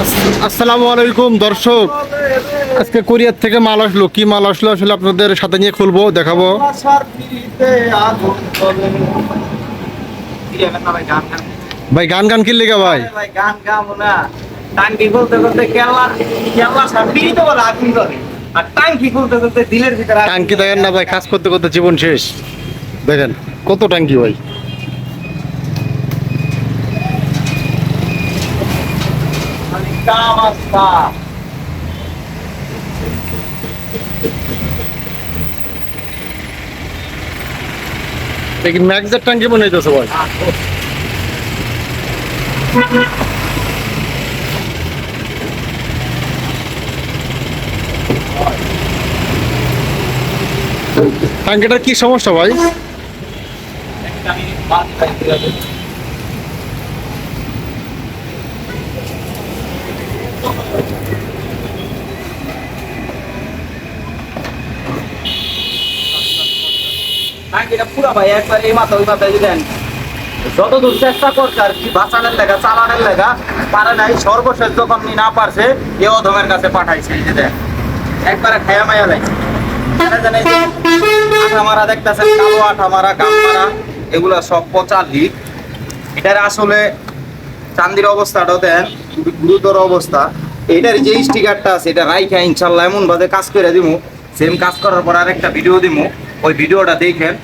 আস- আসসালামু আলাইকুম দর্শক। আজকে কোরিয়ার থেকে মাল আসলো। কি মাল আসলো? আসলে আপনাদের সাথে নিয়ে খুলবো দেখাবো। ভাই গান গান কিনলে গে ভাই? গান গাবো না টাঙ্কি খুলতে খুলতে কেল্লা কেল্লা সাপিয়ে তো আগুন ধরে আর টাঙ্কি খুলতে খুলতে দিলের ভিতরে টাঙ্কি দেখেন না ভাই কাজ করতে করতে জীবন শেষ। দেখেন কত টাঙ্কি ভাই? কাম আসতা দেখি ম্যাক্সের টাঙ্কি মনে হইতেছে ভাই। টাঙ্কিটার কি সমস্যা ভাই? আমি চেষ্টা করছে কি, বাঁচানোর লেগা, চালানোর লেগা পারে নাই, সর্বশেষ যখন নি পারছে, এ অধমের কাছে পাঠাইছে, এই যে দেখ। একবারে খায়া মায়া এগুলা সব পচা লিক। এটার আসলে চান্দির অবস্থাটাও দেন। গুরুতর অবস্থা। এটার যে স্টিকারটা আছে, এটা রাইখা ইনশাল্লাহ এমন ভাবে কাজ করে দিমু। সেম কাজ করার পর আরেকটা ভিডিও দিমু। ওই ভিডিওটা দেখেন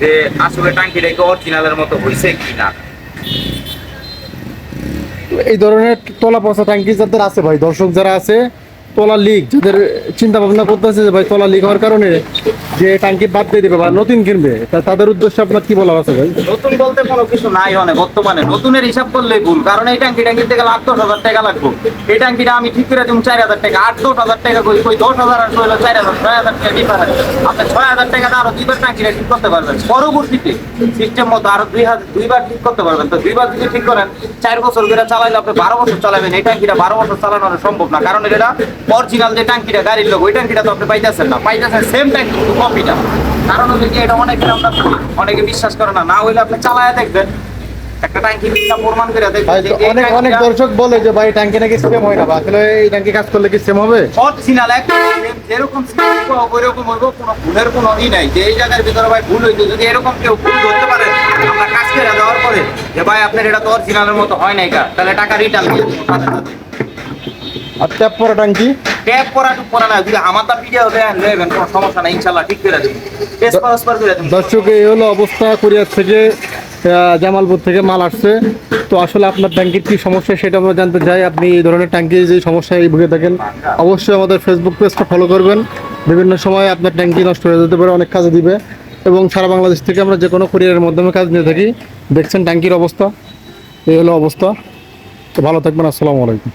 যে আসলে টাঙ্কিটা কি অরিজিনালের মতো হয়েছে কিনা। এই ধরনের তলা পচা ট্যাঙ্কি যাদের আছে ভাই, দর্শক যারা আছে, তলা লিক যাদের চিন্তা ভাবনা করতেছে যে ভাই তলা লিক হওয়ার কারণে যে ট্যাঙ্কি বাদ দিয়ে দেবে বা নতুন কিনবে তাদের উদ্দেশ্যে আপনার কি বলা আছে ভাই? নতুন বলতে কোনো কিছু নাই অনেক বর্তমানে। নতুনের হিসাব করলেই ভুল, কারণ এই ট্যাঙ্কিটা কিনতে গেলে আট দশ হাজার টাকা লাগবে। এই ট্যাঙ্কিটা আমি ঠিক করে দিব চার হাজার টাকা। আট দশ হাজার টাকা কই কই দশ হাজার আর হইল চার হাজার, ছয় হাজার টাকা ডিফারেন্স আপনি ছয় হাজার টাকা আরও দুইবার ট্যাঙ্কিটা ঠিক করতে পারবেন। পরবর্তীতে সিস্টেম মতো আরও দুই হাজার, দুইবার ঠিক করতে পারবেন। তো দুইবার যদি ঠিক করেন, চার বছর করে চালাইলে আপনি বারো বছর চালাবেন। এই ট্যাঙ্কিটা বারো বছর চালানো সম্ভব না। কারণ এটা অরিজিনাল যে ট্যাঙ্কিটা গাড়ির লোক, ওই ট্যাঙ্কিটা তো আপনি পাইতেছেন না। পাইতেছেন সেম ট্যাঙ্কি কিন্তু কপিটা। কারণ হচ্ছে কি এটা অনেকে আমরা অনেকে বিশ্বাস করে না। না হইলে আপনি চালায় দেখবেন। একটা ট্যাঙ্কি প্রমাণ করে দেখবেন ভাই যে তো এই অনেক অনেক দর্শক বলে যে ভাই ট্যাঙ্কি নাকি সেম হয় না। আসলে এই ট্যাঙ্কি কাজ করলে কি সেম হবে? অরিজিনাল যেরকম ওইরকম হইব কোনো ভুলের কোনো ই নাই। যে এই জায়গার ভিতরে ভাই ভুল হইতো যদি এরকম কেউ ভুল ধরতে পারে আমরা কাজ করে দেওয়ার পরে যে ভাই আপনার এটা তো অরিজিনালের মতো হয় নাই কা তাহলে টাকা রিটার্ন দিয়ে দেবো ট্যাপ পরা ট্যাঙ্কি। ট্যাপ না, যদি কোনো সমস্যা নাই, ইনশাল্লাহ ঠিক করে দেবো। পাস করে দেবো। দর্শক, এই হলো অবস্থা কোরিয়ার থেকে জামালপুর থেকে মাল আসছে। তো আসলে আপনার ট্যাঙ্কির কি সমস্যা সেটা আমরা জানতে চাই। আপনি এই ধরনের ট্যাঙ্কি যে সমস্যায় ভুগে থাকেন, অবশ্যই আমাদের ফেসবুক পেজটা ফলো করবেন। বিভিন্ন সময় আপনার ট্যাঙ্কি নষ্ট হয়ে যেতে পারে, অনেক কাজে দিবে। এবং সারা বাংলাদেশ থেকে আমরা যে কোনো কুরিয়ারের মাধ্যমে কাজ নিয়ে থাকি, দেখছেন ট্যাঙ্কির অবস্থা। এই হলো অবস্থা। তো ভালো থাকবেন, আসসালামু আলাইকুম।